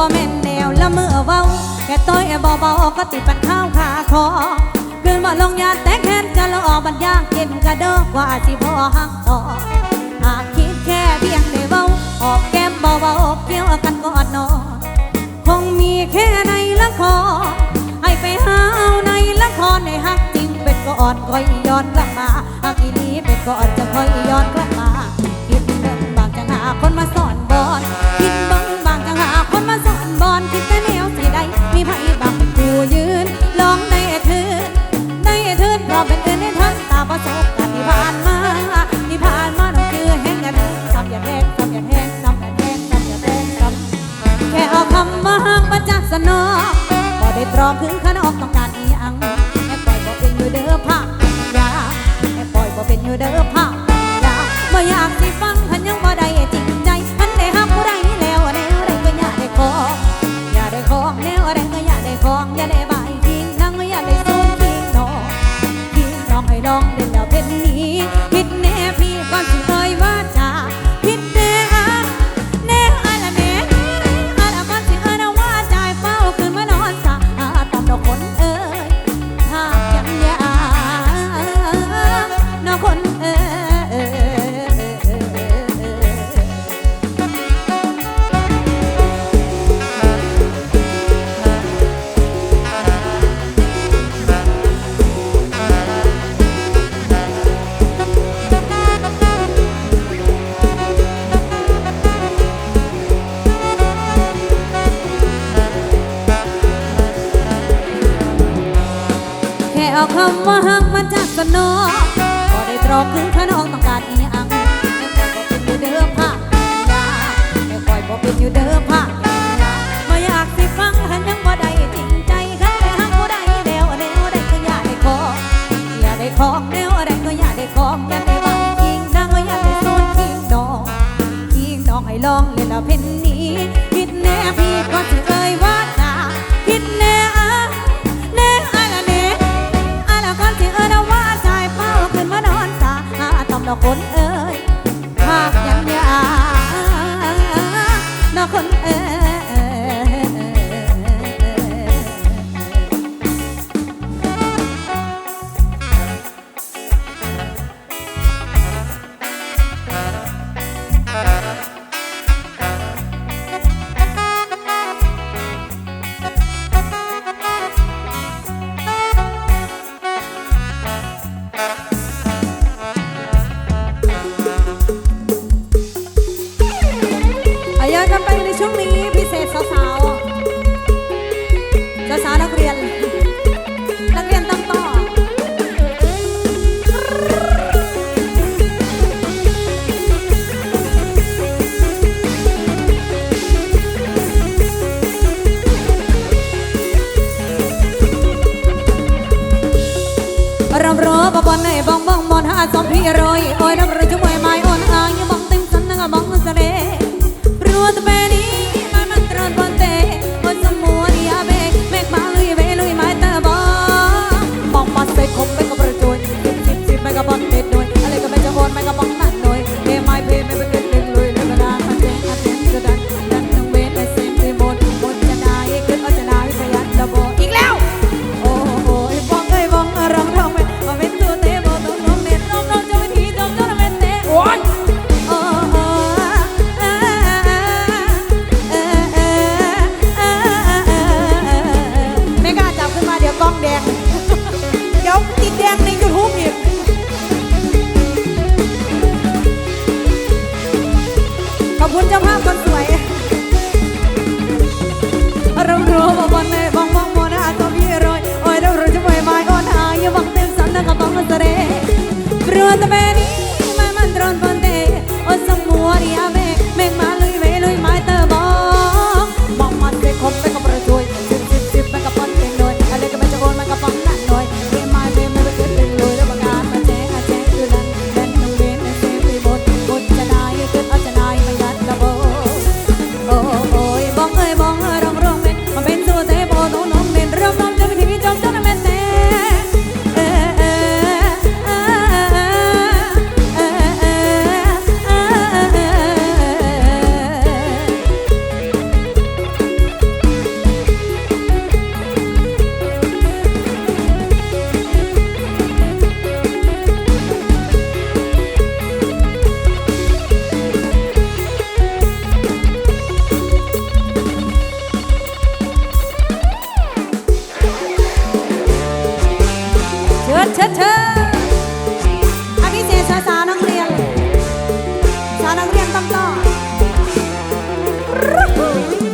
บ่แม่นแนวละเมื่อเว้าแกต้อยแอบาเบาก็ติดปันข้าวขาคอเกินบ่ลงยาแตกแค้นจะละออกบรรยากเก็นกระเด้อกว่าสิพอหักต่อหากคิดแค่เพียงได้เว้าออกแก้มบาเบาเกี่ยวกันกอดนอนคงมีแค่ในละครให้ไปหาเในละครในหักจริงเป็นก่อดค่อยย้อนกลับมาหากอีนี้เป็นก่อดจะค่อยย้อนกลับ มว่าหักมาจากสนอก็ได้ตรอกขึงขนองต้องการอีอังแม่คอยบอกเป็นอยู่เด้อผ้าแม่คอยบอกเป็นอยู่เด้อผ้าบ่อยากสิฟังหันยังบ่ได้จริงใจแค่ไหักบ่ได้แล้วแนวใดก็อยากได้ของอยากได้ของแนวอะไรก็อยากได้ของอยากได้บ้านจริงนางก็อยากได้โซนจริงดอกจริงดอกให้ลองเล่นเอาเพ่น สมพี่รอยโอ้ยน้ำรุ่งจังว Woohoo!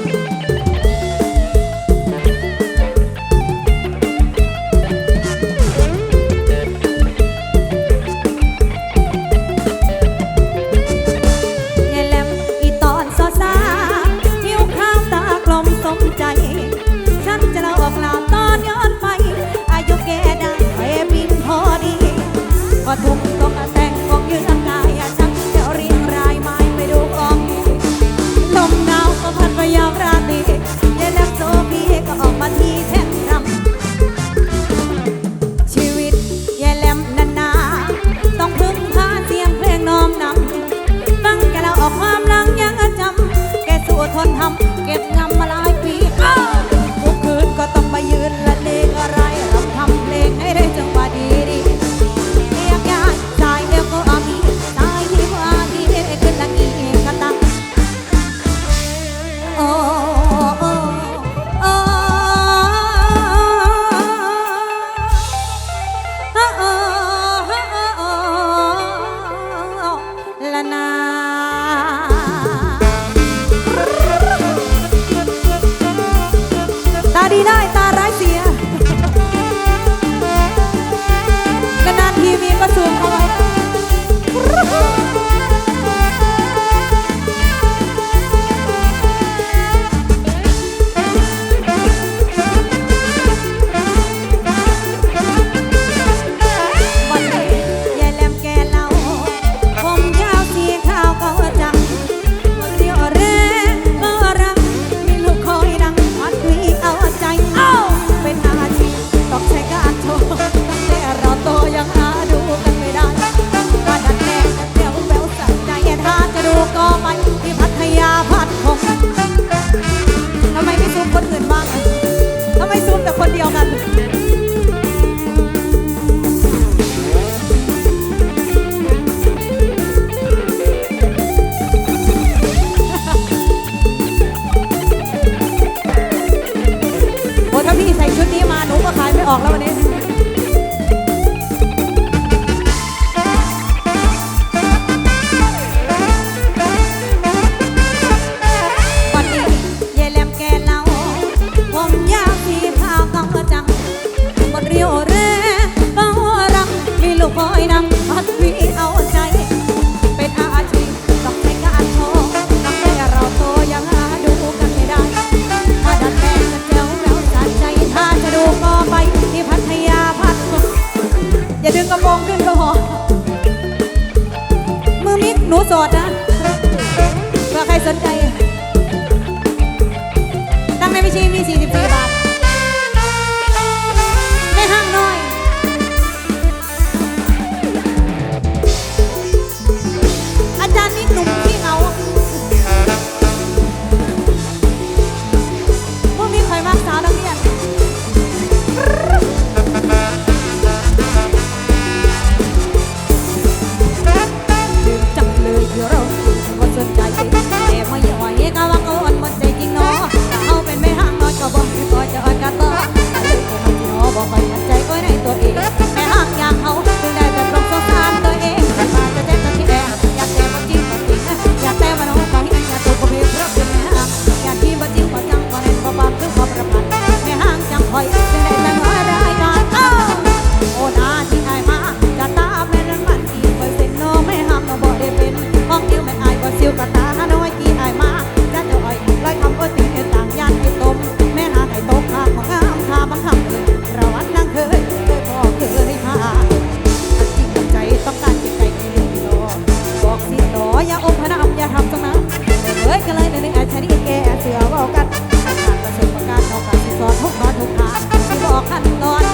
ขั้นตอน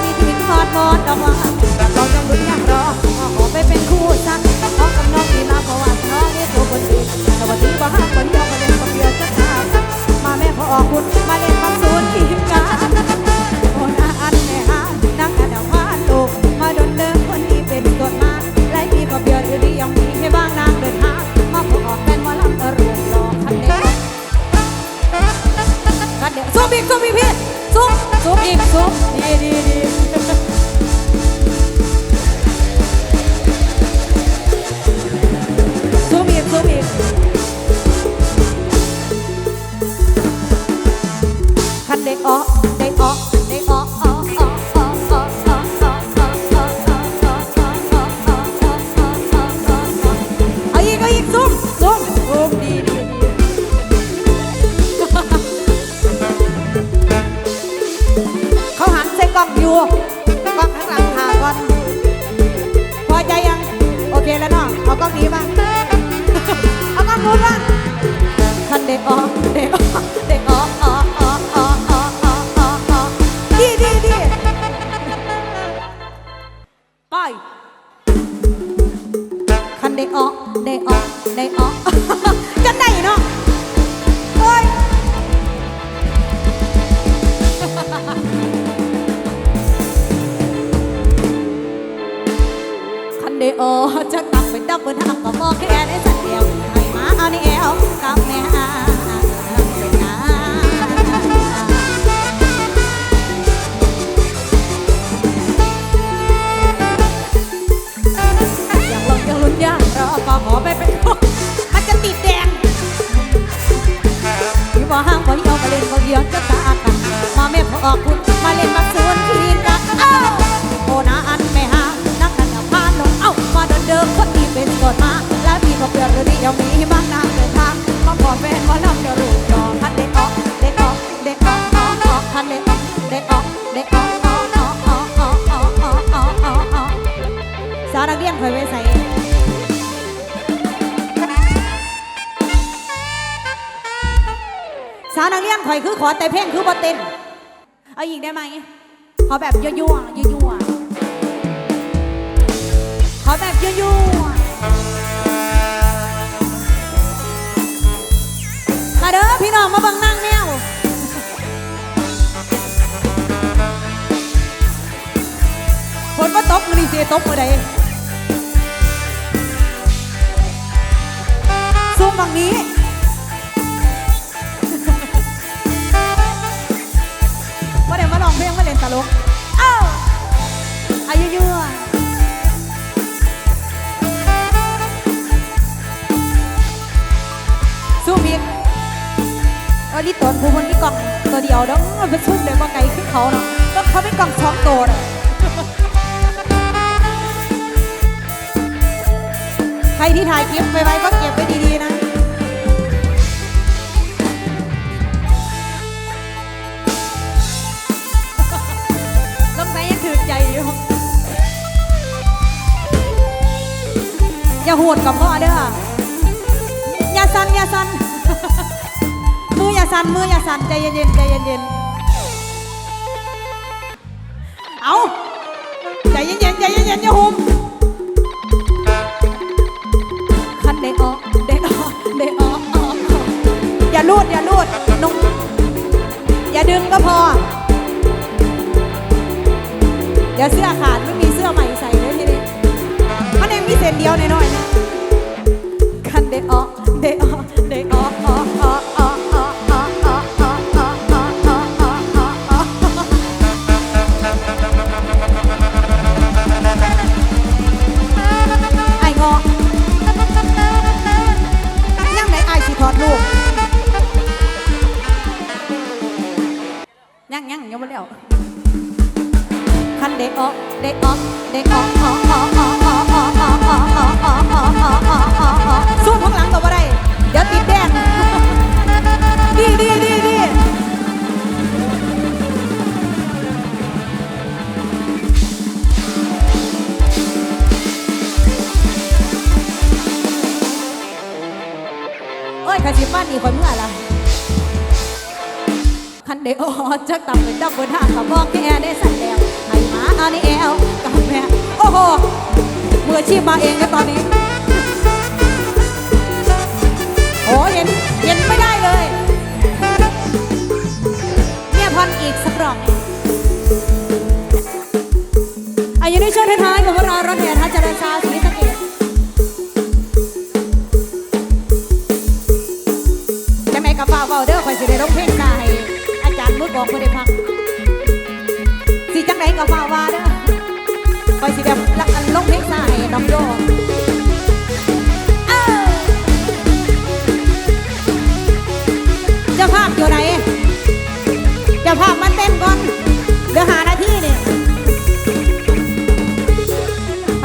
เนาะเอากล้องนี้บ้างเอากล้องนู้นบ้างคันเดออเดออเดออออออออออออออดีดีดีไปคันเดออเดออเดออจังไหนเนาะโอ้คันเดออจังไห ไป็นดอกบนทางก็มองแค่ในสันเดียว ขอแต่เพลงคือบ่เต้น เอาอีกได้ไหม ขอแบบยั่วยั่วยั่วขอแบบยั่วยั่วมาเด้อพี่น้องมาบังนั่งแนวคนว่าตบมัอนี่เสียตบมืไใดซุ่มฝั่งนี้ายั่วสู้พิษเออนี่ตนผู้คนมีกล่องตัวเดียวเนาะเป็นชุดเลยว่าไงขึ้นเขาเนาะต้องเขาไม่กล่องสองตัวเนาะใครที่ถ่ายคลิปไปไว้ก็เก็บไว้ดีๆนะ อย่าโหดกับพ่อเด้ออย่าสั่นอย่าสั่นมืออย่าสั่นมืออย่าสั่นใจเย็นๆใจเย็นๆเอาใจเย็นๆใจเย็นๆอย่าหุมคันเด็กออกเด็กออกเด็กออกออกออกอย่าลูดอย่าลูดนุ่งอย่าดึงก็พอเดี๋ยวเสื้อขาดไม่มีเสื้อใหม่ใส่เลยทีนี้มันเองมีเศษเดียวหน่อยๆ 哦。านนี่คนเมื่อละคันเดออจักต่ำเป็นดับบนห้างกับบอกแกได้สั่นแล้วให้มาอันนี้แอลกับแม่โอ้โหมืออาชีพมาเองนะตอนนี้โอ้เย็นเย็นไม่ได้เลยเนี่ยพันอีกสักรอบอายุในช่วงท้ายๆของเรารถแห่ทัชเจริญชาศรี สิได้ร้องเพลงได้อาจารย์มือกองเพื่อได้พักสิจังไหนกับฟ้าว่าเด้อคอยสิแบบละอันร้องเพลงได้ให้องโยเอ้าจ้าภาพอยู่ไหนเจ้าภาพมาเต้นก่อนเดี๋ยวหาหน้าที่นี่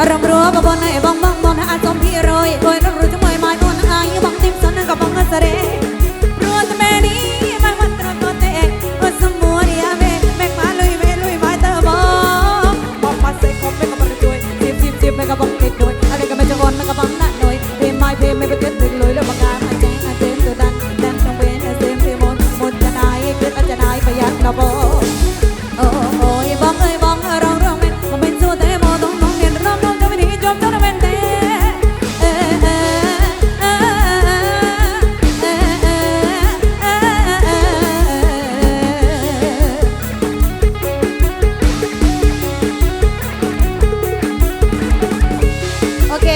รำรัวกับบนไอ้บังบังบนอาจอมพี่รอยโรย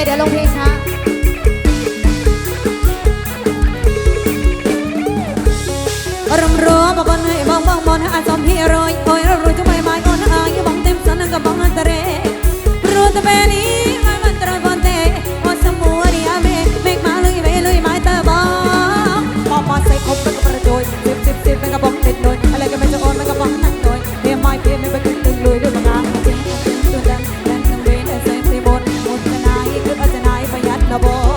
เดี๋ยวลงเพลง na voz.